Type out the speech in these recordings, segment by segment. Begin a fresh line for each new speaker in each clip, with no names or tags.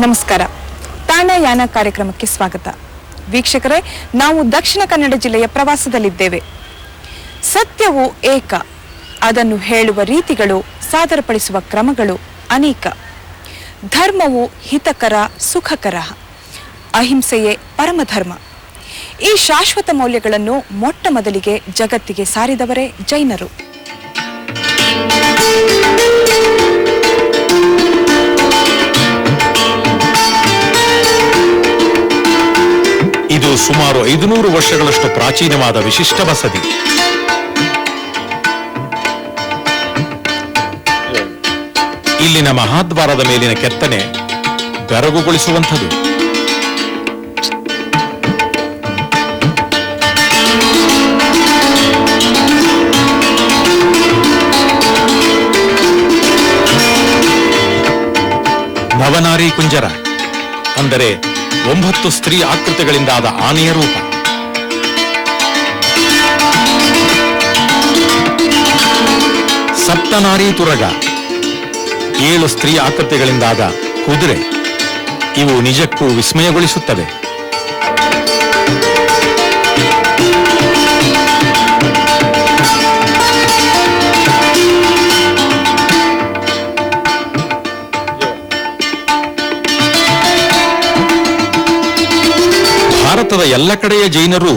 ನಮಸ್ಕಾರ. ತಾಣಯಾನ ಕಾರ್ಯಕ್ರಮಕ್ಕೆ ಸ್ವಾಗತ. ವೀಕ್ಷಕರೇ, ನಾವು ದಕ್ಷಿಣ ಕನ್ನಡ ಜಿಲ್ಲೆಯ ಪ್ರವಾಸದಲ್ಲಿದ್ದೇವೆ. ಸತ್ಯವು ಏಕ. ಅದನ್ನು ಹೇಳುವ ರೀತಿಗಳು, ಸಾದರಪಡಿಸುವ ಕ್ರಮಗಳು ಅನೇಕ. ಧರ್ಮವು ಹಿತಕರ, ಸುಖಕರ. ಅಹಿಂಸೆಯೇ ಪರಮಧರ್ಮ. ಈ ಶಾಶ್ವತ ಮೌಲ್ಯಗಳನ್ನು ಮೊಟ್ಟ ಮೊದಲಿಗೆ ಜಗತ್ತಿಗೆ ಸಾರಿದವರೇ ಜೈನರು.
ಸುಮಾರು ಐದುನೂರು ವರ್ಷಗಳಷ್ಟು ಪ್ರಾಚೀನವಾದ ವಿಶಿಷ್ಟ ಬಸದಿ ಇಲ್ಲಿನ ಮಹಾದ್ವಾರದ ಮೇಲಿನ ಕೆತ್ತನೆ ಬೆರಗುಗೊಳಿಸುವಂಥದ್ದು ನವನಾರಿ ಕುಂಜರ ಅಂದರೆ ಒಂಬತ್ತು ಸ್ತ್ರೀ ಆಕೃತಿಗಳಿಂದಾದ ಆನೆಯ ರೂಪ. ಸಪ್ತನಾರಿ ತುರಗ. ಏಳು ಸ್ತ್ರೀ ಆಕೃತಿಗಳಿಂದಾದ ಕುದುರೆ. ಇವು ನಿಜಕ್ಕೂ ವಿಸ್ಮಯಗೊಳಿಸುತ್ತವೆ. ಎಲ್ಲ ಕಡೆಯ ಜೈನರು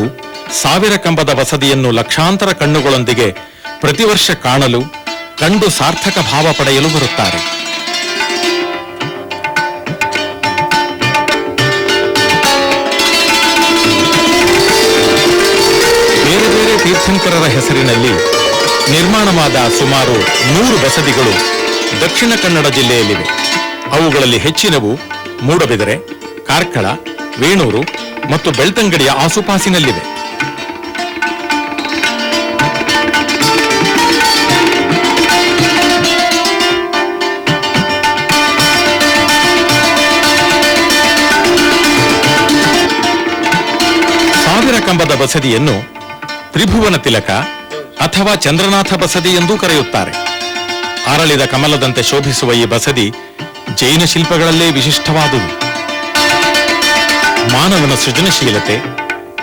ಸಾವಿರ ಕಂಬದ ವಸದಿಯನ್ನು ಲಕ್ಷಾಂತರ ಕಣ್ಣುಗಳೊಂದಿಗೆ ಪ್ರತಿ ವರ್ಷ ಕಾಣಲು, ಕಂಡು ಸಾರ್ಥಕ ಭಾವ ಪಡೆಯಲು ಬರುತ್ತಾರೆ. ಬೇರೆ ಬೇರೆ ತೀರ್ಥಂಕರರ ಹೆಸರಿನಲ್ಲಿ ನಿರ್ಮಾಣವಾದ ಸುಮಾರು ನೂರು ಬಸದಿಗಳು ದಕ್ಷಿಣ ಕನ್ನಡ ಜಿಲ್ಲೆಯಲ್ಲಿವೆ. ಅವುಗಳಲ್ಲಿ ಹೆಚ್ಚಿನವು ಮೂಡಬಿದರೆ, ಕಾರ್ಕಳ, ವೇಣೂರು ಮತ್ತು ಬೆಳ್ತಂಗಡಿಯ ಆಸುಪಾಸಿನಲ್ಲಿವೆ. ಸಾವಿರ ಕಂಬದ ಬಸದಿಯನ್ನು ತ್ರಿಭುವನ ತಿಲಕ ಅಥವಾ ಚಂದ್ರನಾಥ ಬಸದಿ ಎಂದೂ ಕರೆಯುತ್ತಾರೆ. ಅರಳಿದ ಕಮಲದಂತೆ ಶೋಭಿಸುವ ಈ ಬಸದಿ ಜೈನ ಶಿಲ್ಪಗಳಲ್ಲೇ ವಿಶಿಷ್ಟವಾದುದು. ಮಾನವನ ಸೃಜನಶೀಲತೆ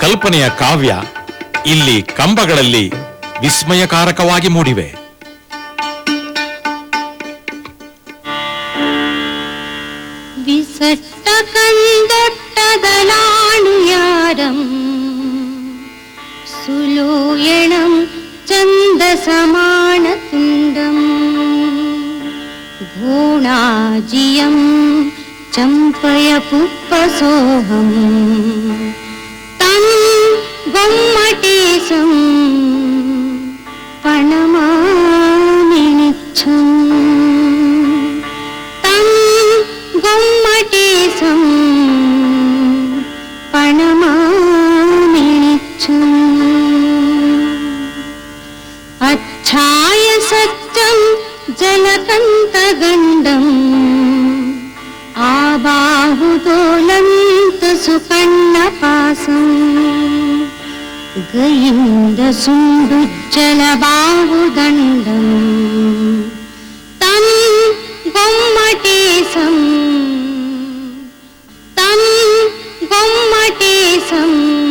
ಕಲ್ಪನೆಯ ಕಾವ್ಯ ಇಲ್ಲಿ ಕಂಬಗಳಲ್ಲಿ ವಿಸ್ಮಯಕಾರಕವಾಗಿ ಮೂಡಿವೆ
വിസട്ടകണ്ടൊട്ടതലാണിയാരം സുലോയണം ചന്ദസമാനതുണ്ടം ഭൂണാജിയം ചമ്പയ सोहम् सुण्डुच्चलबाबुदण्डम् तन्मटेसम् तन् गोमटेसम्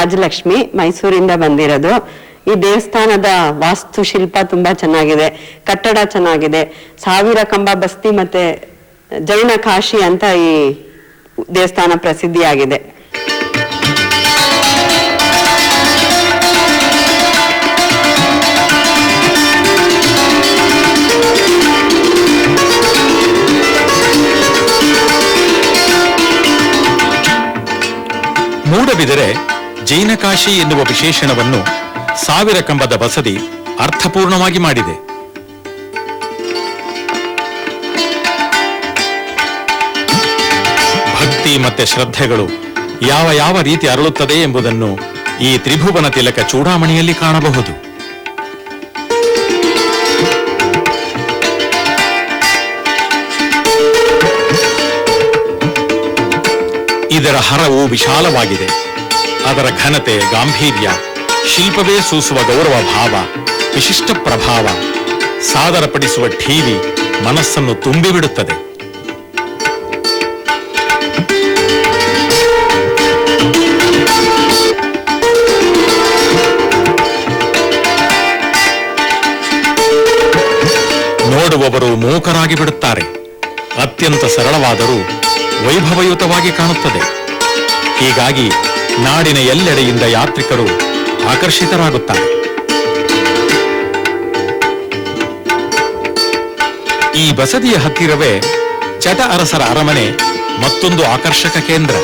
ರಾಜಲಕ್ಷ್ಮಿ ಮೈಸೂರಿಂದ ಬಂದಿರೋದು. ಈ ದೇವಸ್ಥಾನದ ವಾಸ್ತುಶಿಲ್ಪ ತುಂಬಾ ಚೆನ್ನಾಗಿದೆ. ಕಟ್ಟಡ ಚೆನ್ನಾಗಿದೆ. ಸಾವಿರ ಕಂಬ, ಬಸ್ತಿ ಮತ್ತೆ ಜೈನ ಕಾಶಿ ಅಂತ ಈ ದೇವಸ್ಥಾನ ಪ್ರಸಿದ್ಧಿಯಾಗಿದೆ.
ಮೂಡಬಿದರೆ ಜೈನಕಾಶಿ ಎನ್ನುವ ವಿಶೇಷಣವನ್ನು ಸಾವಿರ ಕಂಬದ ಬಸದಿ ಅರ್ಥಪೂರ್ಣವಾಗಿ ಮಾಡಿದೆ. ಭಕ್ತಿ ಮತ್ತೆ ಶ್ರದ್ಧೆಗಳು ಯಾವ ಯಾವ ರೀತಿ ಅರಳುತ್ತದೆ ಎಂಬುದನ್ನು ಈ ತ್ರಿಭುವನ ತಿಲಕ ಚೂಡಾಮಣಿಯಲ್ಲಿ ಕಾಣಬಹುದು. ಇದರ ಹರವು ವಿಶಾಲವಾಗಿದೆ. ಅದರ ಘನತೆ, ಗಾಂಭೀರ್ಯ, ಶಿಲ್ಪವೇ ಸೂಸುವ ಗೌರವ ಭಾವ, ವಿಶಿಷ್ಟ ಪ್ರಭಾವ, ಸಾದರಪಡಿಸುವ ಠೀವಿ ಮನಸ್ಸನ್ನು ತುಂಬಿಬಿಡುತ್ತದೆ. ನೋಡುವವರು ಮೂಕರಾಗಿ ಬಿಡುತ್ತಾರೆ. ಅತ್ಯಂತ ಸರಳವಾದರೂ ವೈಭವಯುತವಾಗಿ ಕಾಣುತ್ತದೆ. ಹೀಗಾಗಿ ನಾಡಿನ ಎಲ್ಲೆಡೆಯಿಂದ ಯಾತ್ರಿಕರು ಆಕರ್ಷಿತರಾಗುತ್ತಾರೆ. ಈ ಬಸದಿಯ ಹತ್ತಿರವೇ ಚಟ ಅರಸರ ಅರಮನೆ ಮತ್ತೊಂದು ಆಕರ್ಷಕ ಕೇಂದ್ರ.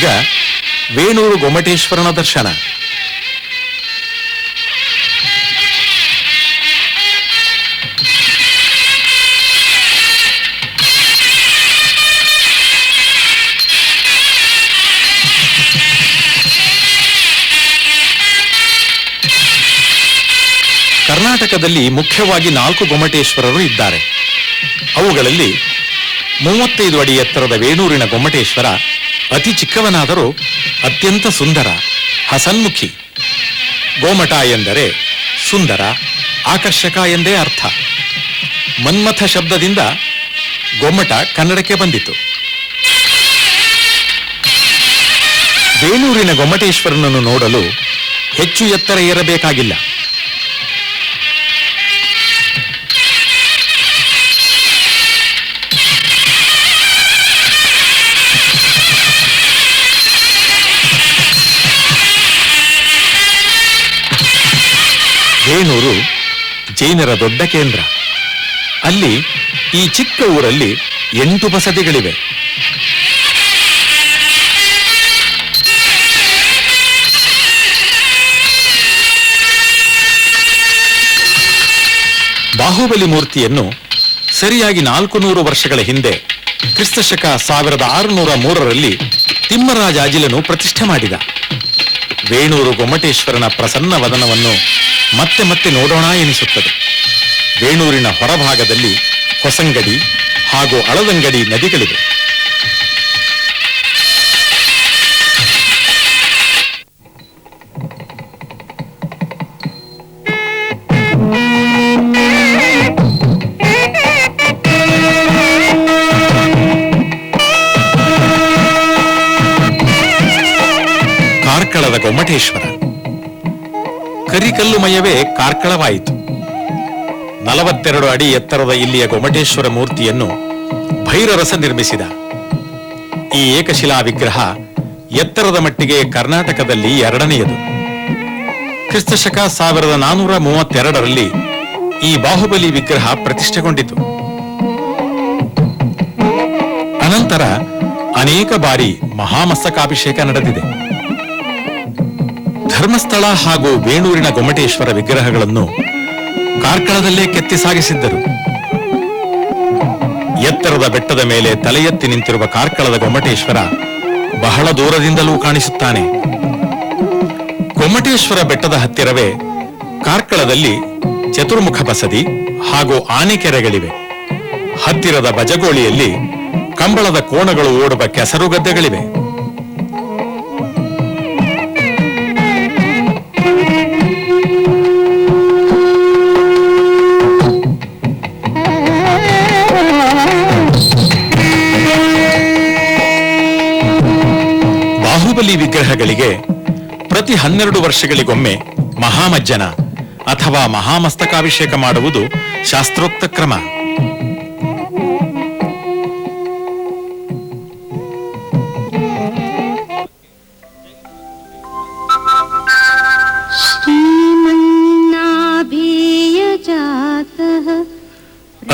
ಈಗ ವೇಣೂರು ಗೊಮಟೇಶ್ವರನ ದರ್ಶನ. ಕರ್ನಾಟಕದಲ್ಲಿ ಮುಖ್ಯವಾಗಿ ನಾಲ್ಕು ಗೊಮ್ಮಟೇಶ್ವರರು ಇದ್ದಾರೆ. ಅವುಗಳಲ್ಲಿ ಮೂವತ್ತೈದು ಅಡಿ ಎತ್ತರದ ವೇಣೂರಿನ ಗೊಮ್ಮಟೇಶ್ವರ ಅತಿ ಚಿಕ್ಕವನಾದರೂ ಅತ್ಯಂತ ಸುಂದರ, ಹಸನ್ಮುಖಿ. ಗೋಮಠ ಎಂದರೆ ಸುಂದರ, ಆಕರ್ಷಕ ಎಂದೇ ಅರ್ಥ. ಮನ್ಮಥ ಶಬ್ದದಿಂದ ಗೊಮ್ಮಟ ಕನ್ನಡಕ್ಕೆ ಬಂದಿತು. ಬೇಲೂರಿನ ಗೊಮ್ಮಟೇಶ್ವರನನ್ನು ನೋಡಲು ಹೆಚ್ಚು ಎತ್ತರ ಏರಬೇಕಾಗಿಲ್ಲ. ವೇಣೂರು ಜೈನರ ದೊಡ್ಡ ಕೇಂದ್ರ. ಅಲ್ಲಿ ಈ ಚಿಕ್ಕ ಊರಲ್ಲಿ ಎಂಟು ಬಸದಿಗಳಿವೆ. ಬಾಹುಬಲಿ ಮೂರ್ತಿಯನ್ನು ಸರಿಯಾಗಿ ನಾಲ್ಕು ನೂರು ವರ್ಷಗಳ ಹಿಂದೆ ಕ್ರಿಸ್ತಶಕ ಸಾವಿರದ ಆರುನೂರ ಮೂರರಲ್ಲಿ ತಿಮ್ಮರಾಜ ಅಜಿಲನು ಪ್ರತಿಷ್ಠೆ ಮಾಡಿದ. ವೇಣೂರು ಗೊಮ್ಮಟೇಶ್ವರನ ಪ್ರಸನ್ನ ವದನವನ್ನು ಮತ್ತೆ ಮತ್ತೆ ನೋಡೋಣ ಎನಿಸುತ್ತದೆ. ಬೇಣೂರಿನ ಹೊರಭಾಗದಲ್ಲಿ ಹೊಸಂಗಡಿ ಹಾಗೂ ಅಳದಂಗಡಿ ನದಿಗಳಿವೆ. ಕಾರ್ಕಳದ ಗೊಮ್ಮಟೇಶ್ವರ. ಕರಿಕಲ್ಲುಮಯವೇ ಕಾರ್ಕಳವಾಯಿತು. ನಲವತ್ತೆರಡು ಅಡಿ ಎತ್ತರದ ಇಲ್ಲಿಯ ಗೊಮಟೇಶ್ವರ ಮೂರ್ತಿಯನ್ನು ಭೈರರಸ ನಿರ್ಮಿಸಿದ. ಈ ಏಕಶಿಲಾ ವಿಗ್ರಹ ಎತ್ತರದ ಮಟ್ಟಿಗೆ ಕರ್ನಾಟಕದಲ್ಲಿ ಎರಡನೆಯದು. ಕ್ರಿಸ್ತಶಕ ಸಾವಿರದ ನಾನೂರ ಮೂವತ್ತೆರಡರಲ್ಲಿ ಈ ಬಾಹುಬಲಿ ವಿಗ್ರಹ ಪ್ರತಿಷ್ಠೆಗೊಂಡಿತು. ಅನಂತರ ಅನೇಕ ಬಾರಿ ಮಹಾಮಸ್ತಕಾಭಿಷೇಕ ನಡೆದಿದೆ. ಧರ್ಮಸ್ಥಳ ಹಾಗೂ ಬೇಣೂರಿನ ಗೊಮಟೇಶ್ವರ ವಿಗ್ರಹಗಳನ್ನು ಕಾರ್ಕಳದಲ್ಲೇ ಕೆತ್ತಿ ಸಾಗಿಸಿದ್ದರು. ಎತ್ತರದ ಬೆಟ್ಟದ ಮೇಲೆ ತಲೆ ಎತ್ತಿ ನಿಂತಿರುವ ಕಾರ್ಕಳದ ಗೊಮ್ಮಟೇಶ್ವರ ಬಹಳ ದೂರದಿಂದಲೂ ಕಾಣಿಸುತ್ತಾನೆ. ಗೊಮ್ಮಟೇಶ್ವರ ಬೆಟ್ಟದ ಹತ್ತಿರವೇ ಕಾರ್ಕಳದಲ್ಲಿ ಚತುರ್ಮುಖ ಬಸದಿ ಹಾಗೂ ಆನೆಕೆರೆಗಳಿವೆ. ಹತ್ತಿರದ ಬಜಗೋಳಿಯಲ್ಲಿ ಕಂಬಳದ ಕೋಣಗಳು ಓಡುವ ಕೆಸರು ಗದ್ದೆಗಳಿವೆ. ಮಹಾಮಜ್ಜನಗಳಿಗೆ ಪ್ರತಿ ಹನ್ನೆರಡು ವರ್ಷಗಳಿಗೊಮ್ಮೆ ಮಹಾಮಜ್ಜನ ಅಥವಾ ಮಹಾಮಸ್ತಕಾಭಿಷೇಕ ಮಾಡುವುದು ಶಾಸ್ತ್ರೋಕ್ತ ಕ್ರಮ.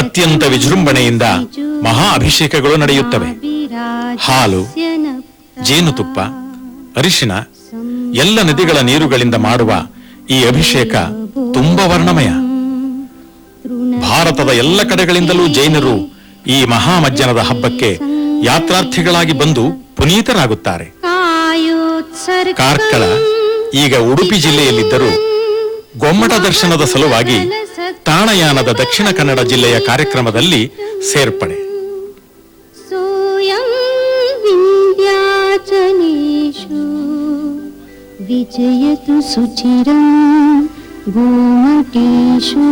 ಅತ್ಯಂತ ವಿಜೃಂಭಣೆಯಿಂದ ಮಹಾ ಅಭಿಷೇಕಗಳು ನಡೆಯುತ್ತವೆ. ಹಾಲು ಜೇನುತುಪ್ಪ ಅರಿಶಿನ, ಎಲ್ಲ ನದಿಗಳ ನೀರುಗಳಿಂದ ಮಾಡುವ ಈ ಅಭಿಷೇಕ ತುಂಬ ವರ್ಣಮಯ. ಭಾರತದ ಎಲ್ಲ ಕಡೆಗಳಿಂದಲೂ ಜೈನರು ಈ ಮಹಾಮಜ್ಜನದ ಹಬ್ಬಕ್ಕೆ ಯಾತ್ರಾರ್ಥಿಗಳಾಗಿ ಬಂದು ಪುನೀತರಾಗುತ್ತಾರೆ. ಕಾರ್ಕಳ, ಈಗ ಉಡುಪಿ ಜಿಲ್ಲೆಯಲ್ಲಿದ್ದರೂ ಗೊಮ್ಮಟ ದರ್ಶನದ ಸಲುವಾಗಿ ತಾಣಯಾನದ ದಕ್ಷಿಣ ಕನ್ನಡ ಜಿಲ್ಲೆಯ ಕಾರ್ಯಕ್ರಮದಲ್ಲಿ ಸೇರ್ಪಡೆ.
विजयतु सुचिरं गोमतिषु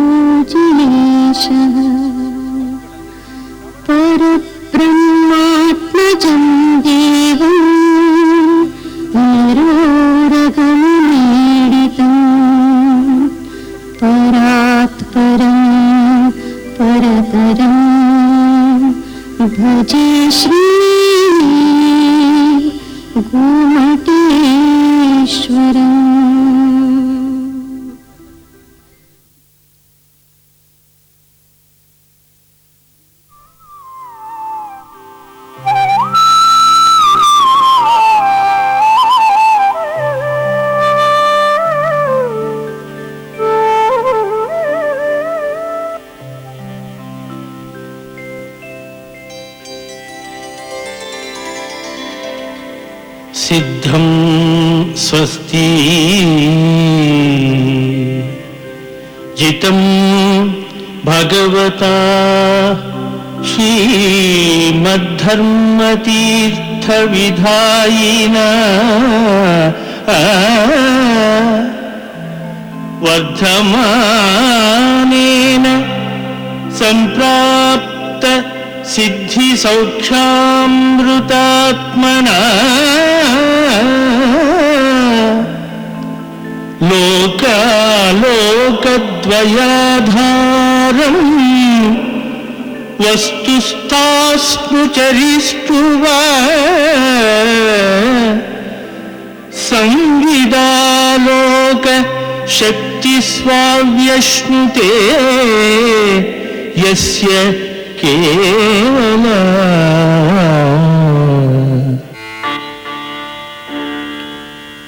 परब्रह्मात्मजं देवं परोरगं परात्परं परात् भजे श्री भुजेष् गोमटेश्वरम्
सिद्धं स्वस्ति। जितं भगवता श्रीमद्धर्मतीर्थविधायिना वर्धमानेन सम्प्राप्त सिद्धिसौख्यामृतात्मना लोकालोकद्वयाधारम् वस्तुस्तास्नुचरिष्टु वा संविदालोक शक्तिस्वाव्यश्नुते यस्य केवल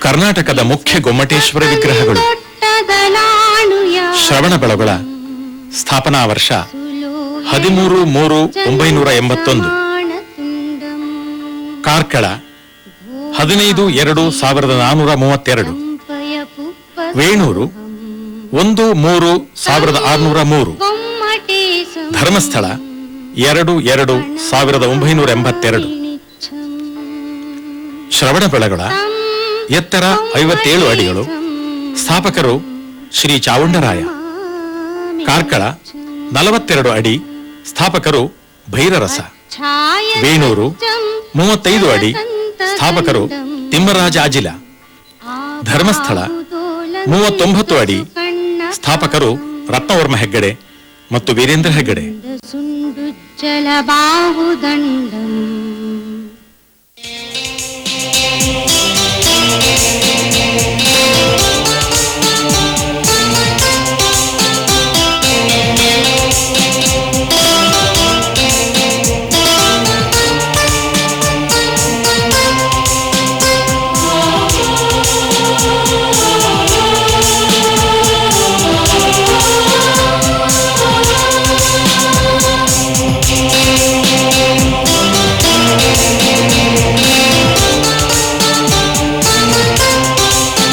ಕರ್ನಾಟಕದ ಮುಖ್ಯ ಗೊಮ್ಮಟೇಶ್ವರ ವಿಗ್ರಹಗಳು ಶ್ರವಣ ಬೆಳಗೊಳ, ಸ್ಥಾಪನಾ ವರ್ಷ, ಹದಿಮೂರು ಮೂರು ಒಂಬೈನೂರ ಎಂಬತ್ತೊಂದು. ಕಾರ್ಕಳ, ಹದಿನೈದು ಎರಡು ಸಾವಿರದ ನಾನೂರ ಮೂವತ್ತೆರಡು. ವೇಣೂರು, ಒಂದು ಮೂರು ಸಾವಿರದ ಆರುನೂರ ಮೂರು. ಧರ್ಮಸ್ಥಳ, ಎರಡು ಎರಡು ಸಾವಿರದ ಒಂಬೈನೂರ ಎಂಬತ್ತೆರಡು. ಶ್ರವಣ ಬೆಳಗೊಳ, ಎತ್ತರ ಐವತ್ತೇಳು ಅಡಿಗಳು. ಸ್ಥಾಪಕರು ಶ್ರೀ ಚಾವುಂಡರಾಯ. ಕಾರ್ಕಳ ನಲವತ್ತೆರಡು ಅಡಿ ಸ್ಥಾಪಕರು ಭೈರರಸ. ವೇಣೂರು ಮೂವತ್ತೈದು ಅಡಿ ಸ್ಥಾಪಕರು ತಿಮ್ಮರಾಜ ಅಜಿಲ. ಧರ್ಮಸ್ಥಳ ಮೂವತ್ತೊಂಬತ್ತು ಅಡಿ ಸ್ಥಾಪಕರು ರತ್ನವರ್ಮ ಹೆಗ್ಗಡೆ ಮತ್ತು ವೀರೇಂದ್ರ ಹೆಗ್ಗಡೆ.